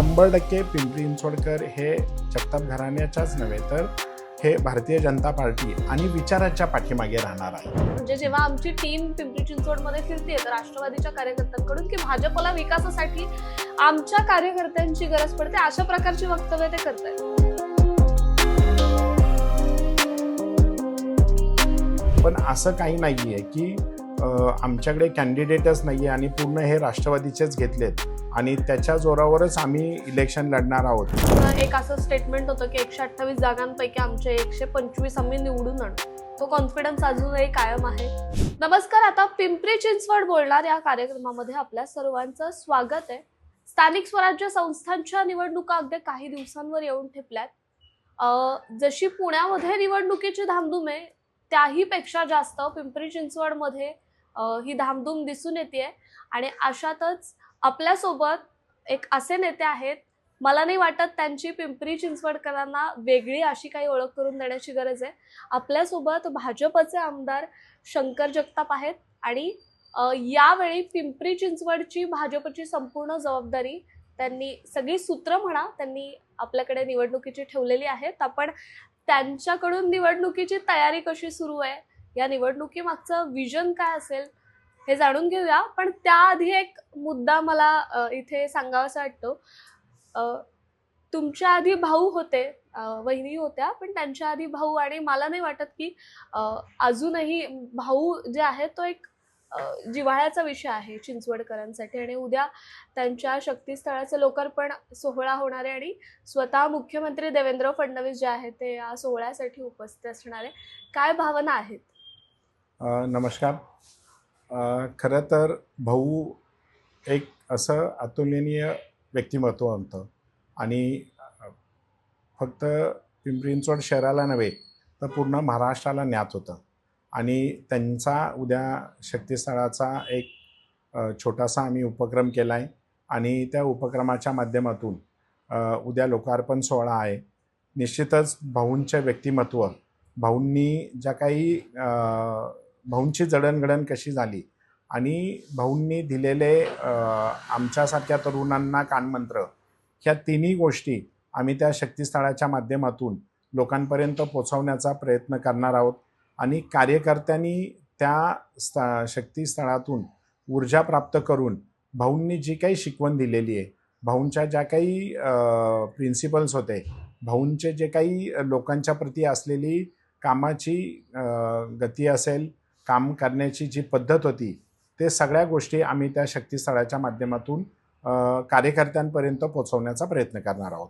शंभर टक्के पिंपरी चिंचवडकर हे जगताप घराण्याच्याच नव्हे तर हे भारतीय जनता पार्टी आणि विचाराच्या पाठीमागे राहणार आहे. म्हणजे जेव्हा आमची टीम पिंपरी चिंचवडमध्ये फिरते तर राष्ट्रवादीच्या कार्यकर्त्यांकडून की भाजपला विकासासाठी आमच्या कार्यकर्त्यांची गरज पडते अशा प्रकारची वक्तव्य ते करतात पण असं काही नाही आहे की आमच्याकडे कॅन्डिडेटच नाही आहे आणि पूर्ण हे राष्ट्रवादीचेच घेतलेत. आणि त्याच्या जोरावरच आम्ही इलेक्शन लढणार आहोत. एक असं स्टेटमेंट होतं की एकशे अठ्ठावीस जागांपैकी आमचे एकशे पंचवीस आम्ही निवडून आणू. तो कॉन्फिडन्स अजूनही कायम आहे. नमस्कार आता पिंपरी चिंचवड बोलणार या कार्यक्रमामध्ये आपल्या सर्वांचं स्वागत आहे. स्थानिक स्वराज्य संस्थांच्या निवडणुका अगदी काही दिवसांवर येऊन ठेपल्यात. जशी पुण्यामध्ये निवडणुकीची धामधूम आहे त्याही पेक्षा जास्त पिंपरी चिंचवडमध्ये ही धामधूम दिसून येते आणि अशातच आपल्यासोबत एक असे नेते आहेत. मला नाही वाटत त्यांची पिंपरी चिंचवडकरांना वेगळी अशी काही ओळख करून देण्याची गरज आहे. आपल्यासोबत भाजपचे आमदार शंकर जगताप आहेत. आणि यावेळी पिंपरी चिंचवडची भाजपची संपूर्ण जबाबदारी त्यांनी सगळी सूत्र म्हणा त्यांनी आपल्याकडे निवडणुकीची ठेवलेली आहेत. आपण त्यांच्याकडून निवडणुकीची तयारी कशी सुरू आहे? या निवडणुकीमागचं विजन काय असेल हे जाणून घेऊया. पण त्याआधी एक मुद्दा मला इथे सांगावासा वाटतो. तुमच्या आधी भाऊ होते वहिनी होत्या पण त्यांच्या आधी भाऊ आणि मला नाही वाटत की अजूनही भाऊ जे आहे तो एक जिव्हाळ्याचा विषय आहे चिंचवडकरांसाठी. आणि उद्या त्यांच्या शक्तीस्थळाचं लोकार्पण सोहळा होणार आहे आणि स्वतः मुख्यमंत्री देवेंद्र फडणवीस जे आहे ते या सोहळ्यासाठी उपस्थित असणार आहे. काय भावना आहेत? नमस्कार. खरं तर भाऊ एक असं अतुलनीय व्यक्तिमत्व होतं. आणि फक्त पिंपरींचोड शहराला नव्हे तर पूर्ण महाराष्ट्राला ज्ञात होतं. आणि त्यांचा उद्या शक्तिस्थळाचा एक छोटासा आम्ही उपक्रम केला आहे आणि त्या उपक्रमाच्या माध्यमातून उद्या लोकार्पण सोहळा आहे. निश्चितच भाऊंचे व्यक्तिमत्व भाऊंनी ज्या काही भाऊंची जडणघडण कशी झाली? आणि भाऊंनी दिलेले आमच्यासारख्या तरुणांना कानमंत्र ह्या तिन्ही गोष्टी आम्ही त्या शक्तिस्थळाच्या माध्यमातून लोकांपर्यंत पोचवण्याचा प्रयत्न करणार आहोत. आणि कार्यकर्त्यांनी त्या स्था शक्तिस्थळातून ऊर्जा प्राप्त करून भाऊंनी जी काही शिकवण दिलेली आहे भाऊंच्या ज्या काही प्रिन्सिपल्स होते भाऊंचे जे काही लोकांच्या प्रती असलेली कामाची गती असेल काम करण्याची जी पद्धत होती ते सगळ्या गोष्टी आम्ही त्या शक्तिस्थळाच्या माध्यमातून कार्यकर्त्यांपर्यंत पोचवण्याचा प्रयत्न करणार आहोत.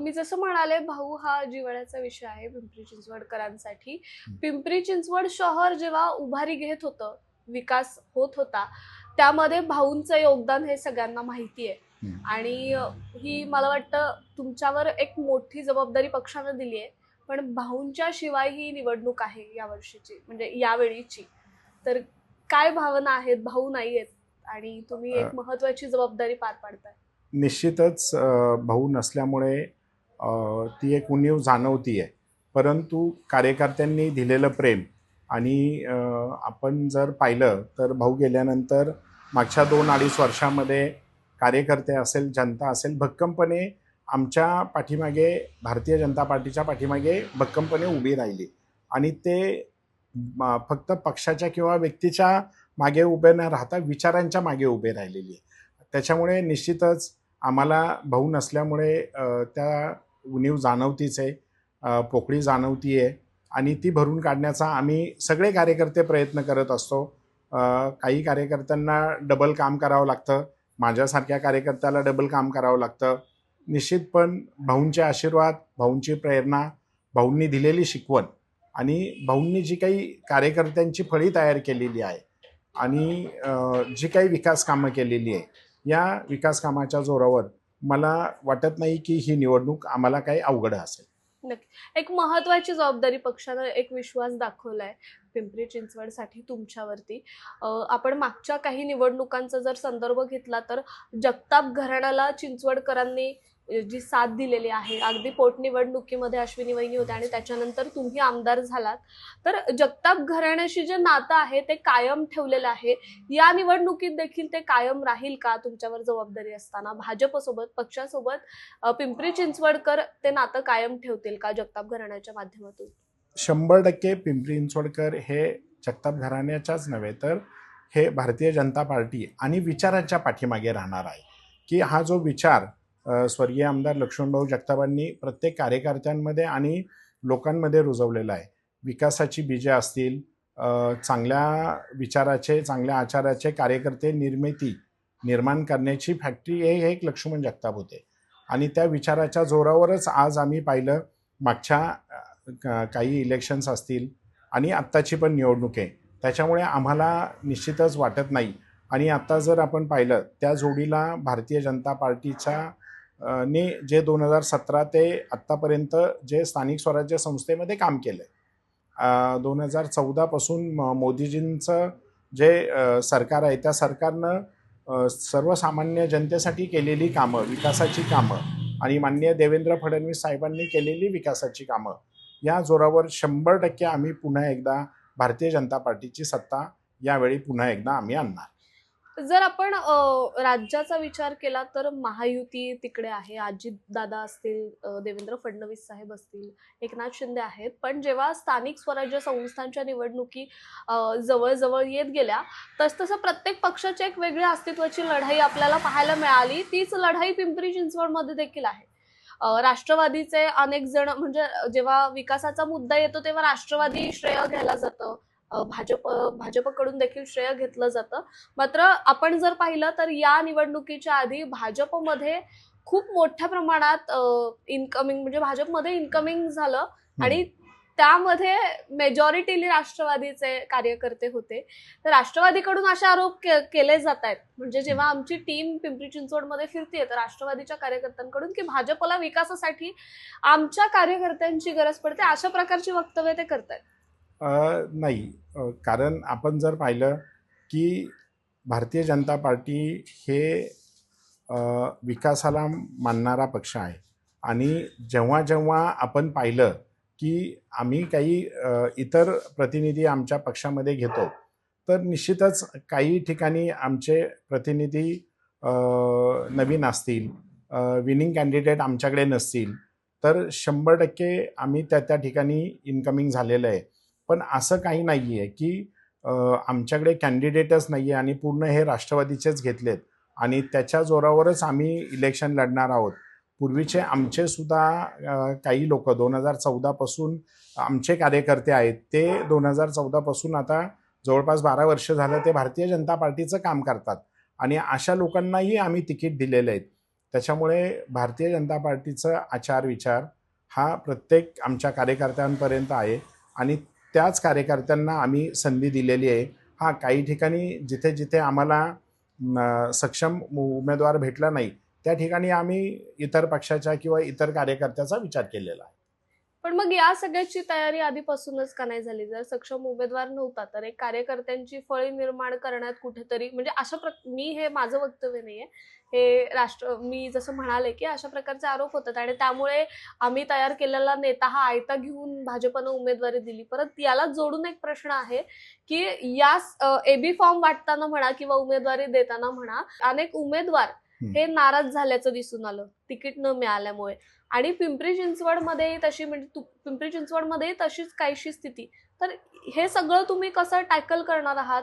मी जसं म्हणाले भाऊ हा जिव्हाळ्याचा विषय आहे पिंपरी चिंचवडकरांसाठी. पिंपरी चिंचवड शहर जेव्हा उभारी घेत होतं विकास होत होता त्यामध्ये भाऊंचं योगदान हे सगळ्यांना माहिती आहे. आणि ही मला वाटतं तुमच्यावर एक मोठी जबाबदारी पक्षानं दिली आहे. पण भाऊंच्या शिवाय ही निवडणूक आहे या वर्षीची म्हणजे यावेळीची. तर काय भावना आहेत भाऊ नाही आहेत आणि तुम्ही एक महत्वाची जबाबदारी पार पाडताय? निश्चितच भाऊ नसल्यामुळे ती एक उणीव जाणवती आहे परंतु कार्यकर्त्यांनी दिलेलं प्रेम आणि आपण जर पाहिलं तर भाऊ गेल्यानंतर मागच्या दोन अडीच वर्षामध्ये कार्यकर्ते असेल जनता असेल भक्कमपणे आमच्या पाठीमागे भारतीय जनता पार्टीच्या पाठीमागे भक्कमपणे उभी राहिली. आणि ते फक्त पक्षाच्या किंवा व्यक्तीच्या मागे उभे न राहता विचारांच्या मागे उभे राहिलेली. आहे त्याच्यामुळे निश्चितच आम्हाला भाऊ नसल्यामुळे त्या उणीव जाणवतीच आहे पोकळी जाणवती आहे आणि ती भरून काढण्याचा आम्ही सगळे कार्यकर्ते प्रयत्न करत असतो. काही कार्यकर्त्यांना डबल काम करावं लागतं. माझ्यासारख्या कार्यकर्त्याला डबल काम करावं लागतं. निश्चित पण भाऊंचे आशीर्वाद भाऊंची प्रेरणा भाऊंनी दिलेली शिकवण आणि भाऊंनी जी काही कार्यकर्त्यांची फळी तयार केलेली आहे आणि जी काही विकास कामं केलेली आहे या विकास कामाच्या जोरावर मला वाटत नाही की ही निवडणूक आम्हाला काही अवघड असेल. एक महत्वाची जबाबदारी पक्षानं एक विश्वास दाखवलाय पिंपरी चिंचवडसाठी तुमच्यावरती. आपण मागच्या काही निवडणुकांचा जर संदर्भ घेतला तर जगताप घराण्याला चिंचवडकरांनी जी साथ दिलेली आहे. अगदी पोटनिवडणुकीमध्ये अश्विनी वहिनी होत्या आणि त्याच्यानंतर तुम्ही आमदार झालात. तर जगताप घराण्याशी जे नातं आहे ते कायम ठेवलेलं आहे. या निवडणुकीत देखील ते कायम राहील का? तुमच्यावर जबाबदारी असताना भाजपसोबत पक्षासोबत पिंपरी चिंचवडकर ते नातं कायम ठेवतील का जगताप घराण्याच्या माध्यमातून? शंभर टक्के पिंपरी चिंचवडकर हे जगताप घराण्याच्याच नव्हे तर हे भारतीय जनता पार्टी आणि विचाराच्या पाठीमागे राहणार आहे. की हा जो विचार स्वर्गीय आमदार लक्ष्मणभाऊ जगतापांनी प्रत्येक कार्यकर्त्यांमध्ये आणि लोकांमध्ये रुजवलेलं आहे. विकासाची बीजे असतील चांगल्या विचाराचे चांगल्या आचाराचे कार्यकर्ते निर्मिती निर्माण करण्याची फॅक्टरी हे एक लक्ष्मण जगताप होते. आणि त्या विचाराच्या जोरावरच आज आम्ही पाहिलं मागच्या काही इलेक्शन्स असतील आणि आत्ताची पण निवडणूक आहे. त्याच्यामुळे आम्हाला निश्चितच वाटत नाही. आणि आत्ता जर आपण पाहिलं त्या जोडीला भारतीय जनता पार्टीचा ने जे दोन हजार सतरा ते आत्तापर्यंत जे स्थानिक स्वराज्य संस्थेमध्ये काम केलं आहे दोन हजार चौदापासून म मोदीजींचं जे सरकार आहे त्या सरकारनं सर्वसामान्य जनतेसाठी केलेली कामं विकासाची कामं आणि माननीय देवेंद्र फडणवीस साहेबांनी केलेली विकासाची कामं या जोरावर शंभर टक्के आम्ही पुन्हा एकदा भारतीय जनता पार्टीची सत्ता यावेळी पुन्हा एकदा आम्ही आणणार. जर आपण राज्याचा विचार केला तर महायुती तिकडे आहे. अजित दादा असतील देवेंद्र फडणवीस साहेब असतील एकनाथ शिंदे आहेत. पण जेव्हा स्थानिक स्वराज्य संस्थांच्या निवडणुकी जवळजवळ येत गेल्या तसतसं प्रत्येक पक्षाची एक वेगळ्या अस्तित्वाची लढाई आपल्याला पाहायला मिळाली. तीच लढाई पिंपरी चिंचवडमध्ये देखील आहे. राष्ट्रवादीचे अनेक जण म्हणजे जेव्हा विकासाचा मुद्दा येतो तेव्हा राष्ट्रवादी श्रेय घ्यायला जातं. भाजप भाजपकडून देखील श्रेय घेतलं जातं. मात्र आपण जर पाहिलं तर या निवडणुकीच्या आधी भाजपमध्ये खूप मोठ्या प्रमाणात इन्कमिंग म्हणजे भाजपमध्ये इन्कमिंग झालं आणि त्यामध्ये मेजॉरिटीली राष्ट्रवादीचे कार्यकर्ते होते. तर राष्ट्रवादीकडून असे आरोप के- केले जात आहेत. म्हणजे जेव्हा आमची टीम पिंपरी चिंचवडमध्ये फिरते तर राष्ट्रवादीच्या कार्यकर्त्यांकडून की भाजपला विकासासाठी आमच्या कार्यकर्त्यांची गरज पडते अशा प्रकारची वक्तव्य ते करतायत. अ, नाही. कारण आपण जर पाहिलं की भारतीय जनता पार्टी हे विकासाला मानणारा पक्ष आहे. आणि जेव्हा जेव्हा आपण पाहिलं की आम्ही काही इतर प्रतिनिधी आमच्या पक्षामध्ये घेतो तर निश्चितच काही ठिकाणी आमचे प्रतिनिधी नवीन असतील विनिंग कॅन्डिडेट आमच्याकडे नसतील तर शंभर टक्के आम्ही त्या त्या ठिकाणी इन्कमिंग झालेलं आहे. पण असं काही नाही आहे की आमच्याकडे कॅन्डिडेटच नाही आहे आणि पूर्ण हे राष्ट्रवादीचेच घेतलेत. आणि त्याच्या जोरावरच आम्ही इलेक्शन लढणार आहोत. पूर्वीचे आमचे सुद्धा काही लोक दोन हजार चौदापासून आमचे कार्यकर्ते आहेत. ते दोन हजार चौदापासून आता जवळपास बारा वर्ष झालं ते भारतीय जनता पार्टीचं काम करतात. आणि अशा लोकांनाही आम्ही तिकीट दिलेले आहेत. त्याच्यामुळे भारतीय जनता पार्टीचं आचार विचार हा प्रत्येक आमच्या कार्यकर्त्यांपर्यंत आहे. आणि त्याच कार्यकर्त्यांना आम्ही संधी दिलेली आहे. हा काही ठिकाणी जिथे जिथे आम्हाला सक्षम उमेदवार भेटला नाही त्या ठिकाणी आम्ही इतर पक्षाच्या किंवा इतर कार्यकर्त्याचा विचार केलेला आहे. पण मग या सगळ्याची तयारी आधीपासूनच का नाही झाली? जर सक्षम उमेदवार नव्हता तर एक कार्यकर्त्यांची फळी निर्माण करण्यात कुठेतरी म्हणजे अशा प्र मी हे माझं वक्तव्य नाहीये. हे राष्ट्र मी जसं म्हणाले की अशा प्रकारचे आरोप होतात आणि त्यामुळे आम्ही तयार केलेला नेता हा आयता घेऊन भाजपनं उमेदवारी दिली. परत याला जोडून एक प्रश्न आहे की या एबी फॉर्म वाटताना म्हणा किंवा उमेदवारी देताना म्हणा अनेक उमेदवार हे नाराज झाल्याचं दिसून आलं. तिकीट न मिळाल्यामुळे. आणि पिंपरी चिंचवडमध्ये तशी म्हणजे तु- पिंपरी चिंचवडमध्ये तशीच काहीशी स्थिती. तर हे सगळं तुम्ही कसं टॅकल करणार आहात?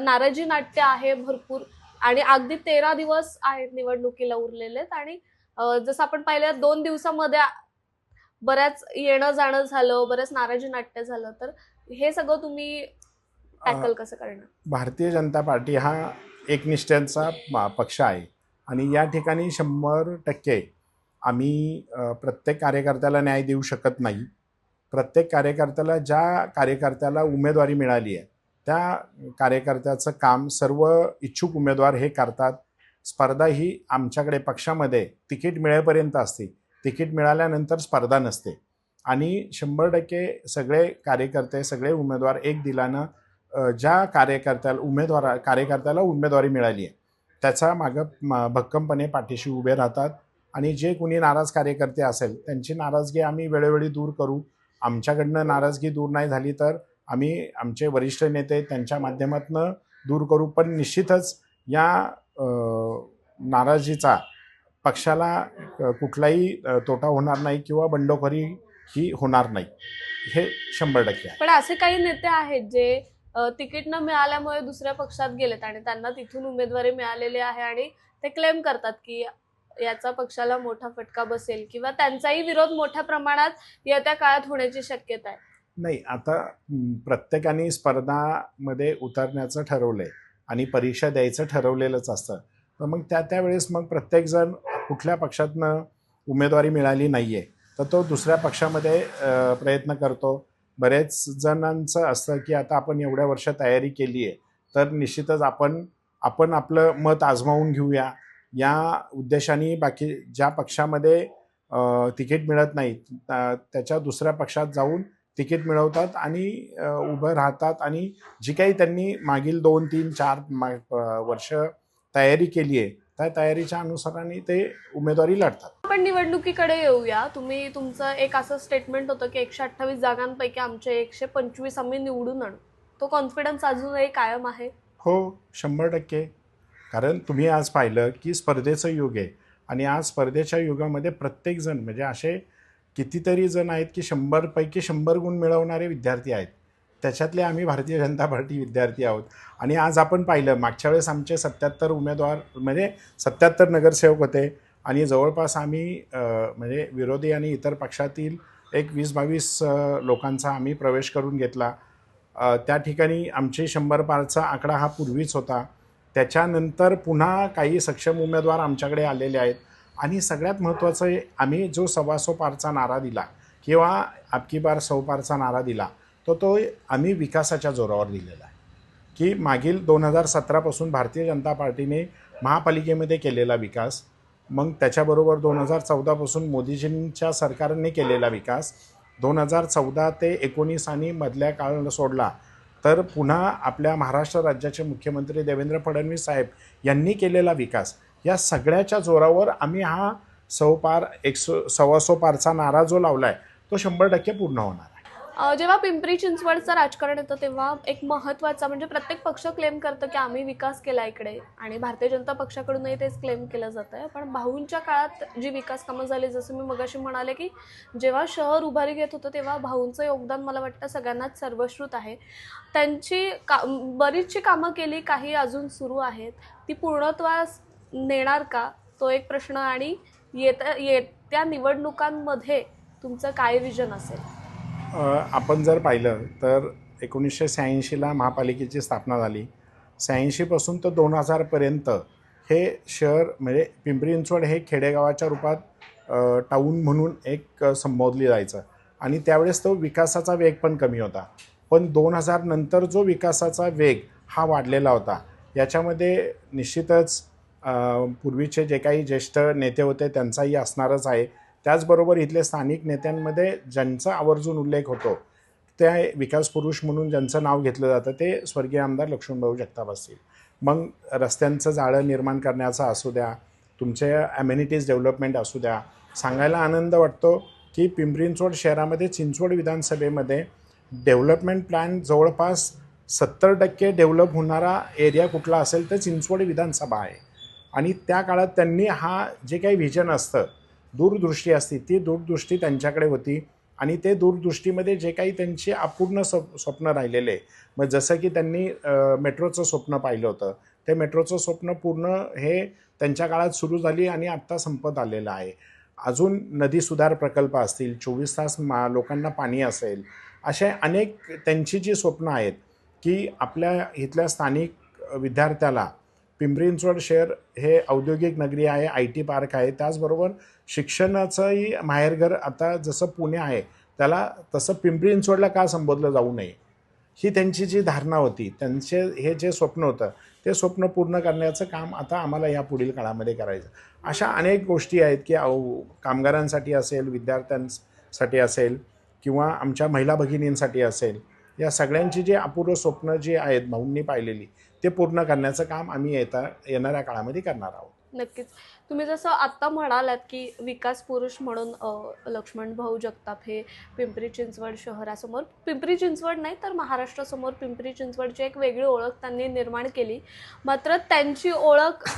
नाराजी नाट्य आहे भरपूर आणि अगदी तेरा दिवस आहेत निवडणुकीला उरलेले आहेत आणि जसं आपण पाहिलं दोन दिवसामध्ये बऱ्याच येणं जाणं झालं बऱ्याच नाराजी नाट्य झालं. तर हे सगळं तुम्ही टॅकल कसं करणार? भारतीय जनता पार्टी हा एकनिष्ठेचा पक्ष आहे. आणि या ठिकाणी शंभर टक्के आम्ही प्रत्येक कार्यकर्त्याला न्याय देऊ शकत नाही. प्रत्येक कार्यकर्त्याला ज्या कार्यकर्त्याला उमेदवारी मिळाली आहे त्या कार्यकर्त्याचं काम सर्व इच्छुक उमेदवार हे करतात. स्पर्धा ही आमच्याकडे पक्षामध्ये तिकीट मिळेपर्यंत असते. तिकीट मिळाल्यानंतर स्पर्धा नसते. आणि शंभर टक्के सगळे कार्यकर्ते सगळे उमेदवार एक दिलानं ज्या कार्यकर्त्याला उमेदवारा कार्यकर्त्याला उमेदवारी मिळाली आहे. त्याचा मागं भक्कमपणे पाठीशी उभे राहतात. आणि जे कुणी नाराज कार्यकर्ते असेल त्यांची नाराजगी आम्ही वेळोवेळी दूर करू. आमच्याकडनं नाराजगी दूर नाही झाली तर आम्ही आमचे वरिष्ठ नेते त्यांच्या माध्यमातून दूर करू. पण निश्चितच या नाराजीचा पक्षाला कुठलाही तोटा होणार नाही किंवा बंडखोरी ही होणार नाही. हे शंभर टक्के पण असे काही नेते आहेत जे तिकीट न मिळाल्यामुळे दुसऱ्या पक्षात गेलेत आणि त्यांना तिथून उमेदवारी मिळालेली आहे आणि ते क्लेम करतात की याचा पक्षाला मोठा फटका बसेल किंवा त्यांचाही विरोध मोठ्या प्रमाणात येत्या काळात होण्याची शक्यता आहे. नाही आता प्रत्येकाने स्पर्धामध्ये उतरण्याचं ठरवलंय आणि परीक्षा द्यायचं ठरवलेलंच असतं. तर मग त्या त्यावेळेस मग प्रत्येकजण कुठल्या पक्षातनं उमेदवारी मिळाली नाही आहे तर तो दुसऱ्या पक्षामध्ये प्रयत्न करतो. बऱ्याच जणांचं असतं की आता आपण एवढ्या वर्ष तयारी केली आहे तर निश्चितच आपण आपण आपलं मत आजमावून घेऊया. या उद्देशाने बाकी ज्या पक्षामध्ये तिकीट मिळत नाही त्याच्या दुसऱ्या पक्षात जाऊन तिकीट मिळवतात आणि उभं राहतात आणि जी काही त्यांनी मागील दोन तीन चार मा वर्ष तयारी केली आहे त्या तयारीच्या अनुसाराने ते उमेदवारी लढतात. आपण निवडणुकीकडे येऊया. तुम्ही तुमचं एक असं स्टेटमेंट होतं की एकशे अठ्ठावीस जागांपैकी आमचे एकशे पंचवीस आम्ही निवडून आणू. तो कॉन्फिडन्स अजूनही कायम आहे? हो शंभर टक्के. कारण तुम्ही आज पाहिलं की स्पर्धेचं युग आहे. आणि आज स्पर्धेच्या युगामध्ये प्रत्येकजण म्हणजे असे कितीतरी जण आहेत की शंभरपैकी शंभर गुण मिळवणारे विद्यार्थी आहेत. त्याच्यातले आम्ही भारतीय जनता पार्टी विद्यार्थी आहोत. आणि आज आपण पाहिलं मागच्या वेळेस आमचे सत्याहत्तर उमेदवार म्हणजे सत्याहत्तर नगरसेवक होते आणि जवळपास आम्ही म्हणजे विरोधी आणि इतर पक्षातील एक वीस बावीस लोकांचा आम्ही प्रवेश करून घेतला. त्या ठिकाणी आमचे शंभर पारचा आकडा हा पूर्वीच होता. त्याच्यानंतर पुन्हा काही सक्षम उमेदवार आमच्याकडे आलेले आहेत. आणि सगळ्यात महत्त्वाचं आहे आम्ही जो सव्वासो पारचा नारा दिला किंवा आपकी बार सौ पारचा नारा दिला तो तो आम्ही विकासाच्या जोरावर दिलेला आहे. की मागील दोन हजार सतरापासून भारतीय जनता पार्टीने महापालिकेमध्ये केलेला विकास मग त्याच्याबरोबर दोन हजार चौदापासून मोदीजींच्या सरकारने केलेला विकास दोन हजार चौदा ते एकोणीस आणि मधल्या काळ सोडला तर पुन्हा आपल्या महाराष्ट्र राज्याचे मुख्यमंत्री देवेंद्र फडणवीस साहेब यांनी केलेला विकास या सगळ्याच्या जोरावर आम्ही हा सौपार एकसो सव्वासो पारचा नारा जो लावला आहे तो शंभर टक्के पूर्ण होणार. जेव्हा पिंपरी चिंचवडचं राजकारण येतं तेव्हा एक महत्त्वाचा म्हणजे प्रत्येक पक्ष क्लेम करतं की आम्ही विकास केला इकडे. आणि भारतीय जनता पक्षाकडूनही तेच क्लेम केलं जातं. आहे पण भाऊंच्या काळात जी विकास कामं झाली जसं मी मगाशी म्हणाले की जेव्हा शहर उभारी घेत होतं तेव्हा भाऊंचं योगदान मला वाटतं सगळ्यांनाच सर्वश्रुत आहे. त्यांची का बरीचशी कामं केली काही अजून सुरू आहेत. ती पूर्णत्वास नेणार का? तो एक प्रश्न. आणि येत्या येत्या निवडणुकांमध्ये तुमचं काय विजन असेल? आपण जर पाहिलं तर एकोणीसशे शहाऐंशीला महापालिकेची स्थापना झाली. शहाऐंशीपासून तर दोन हजारपर्यंत हे शहर म्हणजे पिंपरी चिंचवड हे खेडेगावाच्या रूपात टाऊन म्हणून एक संबोधली जायचं. आणि त्यावेळेस तो विकासाचा वेग पण कमी होता. पण दोन हजार नंतर जो विकासाचा वेग हा वाढलेला होता. याच्यामध्ये निश्चितच पूर्वीचे जे काही ज्येष्ठ नेते होते त्यांचाही असणारच आहे. त्याचबरोबर इथले स्थानिक नेत्यांमध्ये ज्यांचा आवर्जून उल्लेख होतो त्या विकास पुरुष म्हणून ज्यांचं नाव घेतलं जातं ते स्वर्गीय आमदार लक्ष्मणभाऊ जगताप असतील. मग रस्त्यांचं जाळं निर्माण करण्याचा असू द्या तुमचे ॲम्युनिटीज डेव्हलपमेंट असू द्या सांगायला आनंद वाटतो की पिंपरींचोड शहरामध्ये चिंचवड विधानसभेमध्ये डेव्हलपमेंट प्लॅन जवळपास सत्तर टक्के डेव्हलप होणारा एरिया कुठला असेल तर चिंचवड विधानसभा आहे. आणि त्या काळात त्यांनी हा जे काही व्हिजन असतं दूरदृष्टी असते ती दूरदृष्टी त्यांच्याकडे होती. आणि ते दूरदृष्टीमध्ये जे काही त्यांची अपूर्ण स्व स्वप्न राहिलेले मग जसं की त्यांनी मेट्रोचं स्वप्न पाहिलं होतं. ते मेट्रोचं स्वप्न पूर्ण हे त्यांच्या काळात सुरू झाली आणि आत्ता संपत आलेलं आहे. अजून नदी सुधार प्रकल्प असतील चोवीस तास मा लोकांना पाणी असेल असे अनेक त्यांची जी स्वप्न आहेत की आपल्या इथल्या स्थानिक विद्यार्थ्याला पिंपरी चिंचवड शहर हे औद्योगिक नगरी आहे आय टी पार्क आहे. त्याचबरोबर शिक्षणाचंही माहेरघर आता जसं पुणे आहे त्याला तसं पिंपरी चिंचवडला का संबोधलं जाऊ नये? ही त्यांची जी धारणा होती त्यांचे हे जे स्वप्न होतं ते स्वप्न पूर्ण करण्याचं काम आता आम्हाला या पुढील काळामध्ये करायचं. अशा अनेक गोष्टी आहेत की कामगारांसाठी असेल विद्यार्थ्यांसाठी असेल किंवा आमच्या महिला भगिनींसाठी असेल या सगळ्यांची जी अपूर्व स्वप्न जी आहेत भाऊंनी पाहिलेली ते पूर्ण करण्याचं काम आम्ही येता येणाऱ्या काळामध्ये करणार आहोत. नक्कीच. तुम्ही जसं आत्ता म्हणालात की विकास पुरुष म्हणून लक्ष्मण भाऊ जगताप हे पिंपरी चिंचवड शहरासमोर पिंपरी चिंचवड नाही तर महाराष्ट्रासमोर पिंपरी चिंचवडची एक वेगळी ओळख त्यांनी निर्माण केली. मात्र त्यांची ओळख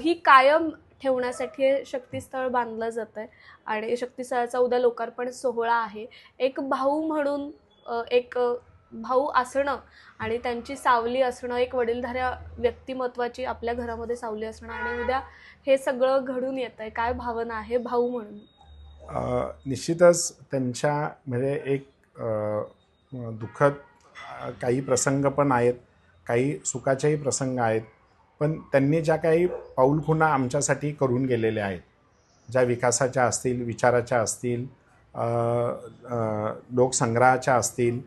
ही कायम ठेवण्यासाठी हे शक्तीस्थळ बांधलं जातं आहे आणि शक्तीस्थळाचा उद्या लोकार्पण सोहळा आहे. एक भाऊ म्हणून एक भाऊ असणं आणि त्यांची सावली असणं एक वडीलधाऱ्या व्यक्तिमत्वाची आपल्या घरामध्ये सावली असणं आणि उद्या हे सगळं घडून येत आहे काय भावना आहे भाऊ म्हणून? निश्चितच त्यांच्या म्हणजे एक दुःखद काही प्रसंग पण आहेत काही सुखाचेही प्रसंग आहेत पण त्यांनी ज्या काही पाऊलखुणा आमच्यासाठी करून गेलेल्या आहेत ज्या विकासाच्या असतील विचाराच्या असतील लोकसंग्रहाच्या असतील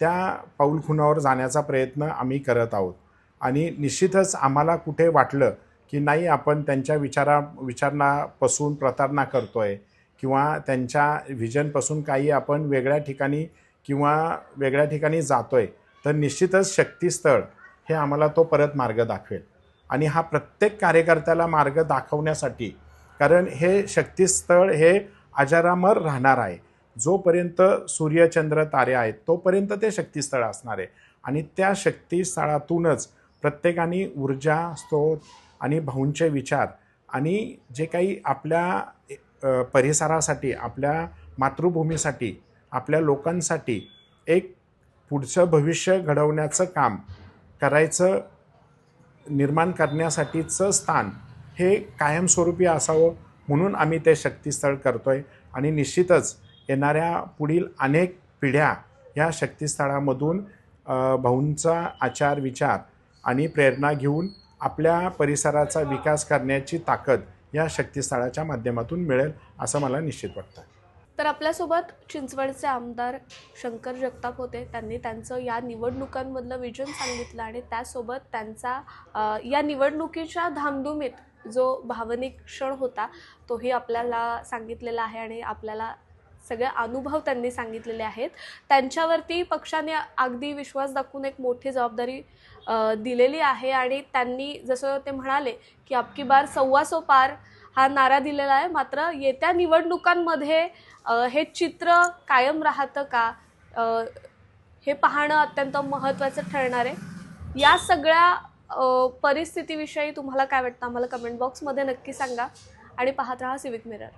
त्या पाऊलखुणावर जाण्याचा प्रयत्न आम्ही करत आहोत. आणि निश्चितच आम्हाला कुठे वाटलं की नाही आपण त्यांच्या विचारा विचारणापासून प्रतारणा करतो आहे किंवा त्यांच्या व्हिजनपासून काही आपण वेगळ्या ठिकाणी किंवा वेगळ्या ठिकाणी जातो आहे तर निश्चितच शक्तीस्थळ हे आम्हाला तो परत मार्ग दाखवेल. आणि हा प्रत्येक कार्यकर्त्याला मार्ग दाखवण्यासाठी कारण हे शक्तीस्थळ हे अजरामर राहणार आहे. जोपर्यंत सूर्यचंद्र तारे आहेत तोपर्यंत ते शक्तीस्थळ असणार आहे. आणि त्या शक्तीस्थळातूनच प्रत्येकाने ऊर्जा स्रोत आणि भाऊंचे विचार आणि जे काही आपल्या परिसरासाठी आपल्या मातृभूमीसाठी आपल्या लोकांसाठी एक पुढचं भविष्य घडवण्याचं काम करायचं निर्माण करण्यासाठीचं स्थान हे कायमस्वरूपी असावं म्हणून आम्ही ते शक्तीस्थळ करतो आहे आणि निश्चितच येणाऱ्या पुढील अनेक पिढ्या या शक्तीस्थळामधून भाऊंचा आचार विचार आणि प्रेरणा घेऊन आपल्या परिसराचा विकास करण्याची ताकद या शक्तीस्थळाच्या माध्यमातून मिळेल असं मला निश्चित वाटतं तर आपल्यासोबत चिंचवडचे आमदार शंकर जगताप होते. त्यांनी त्यांचं या निवडणुकांमधलं विजन सांगितलं आणि त्यासोबत त्यांचा या निवडणुकीच्या धामधुमीत जो भावनिक क्षण होता तोही आपल्याला सांगितलेला आहे आणि आपल्याला सगळे अनुभव त्यांनी सांगितलेले आहेत. त्यांच्यावरती पक्षाने अगदी विश्वास दाखवून एक मोठी जबाबदारी दिलेली आहे आणि त्यांनी जसं ते म्हणाले की आपकी बार सव्वासो पार हा नारा दिलेला आहे. मात्र येत्या निवडणुकांमध्ये हे चित्र कायम राहतं का? हे पाहणं अत्यंत महत्त्वाचं ठरणार आहे. या सगळ्या परिस्थितीविषयी तुम्हाला काय वाटतं? आम्हाला कमेंट बॉक्समध्ये नक्की सांगा आणि पाहत राहा सिविक मिरर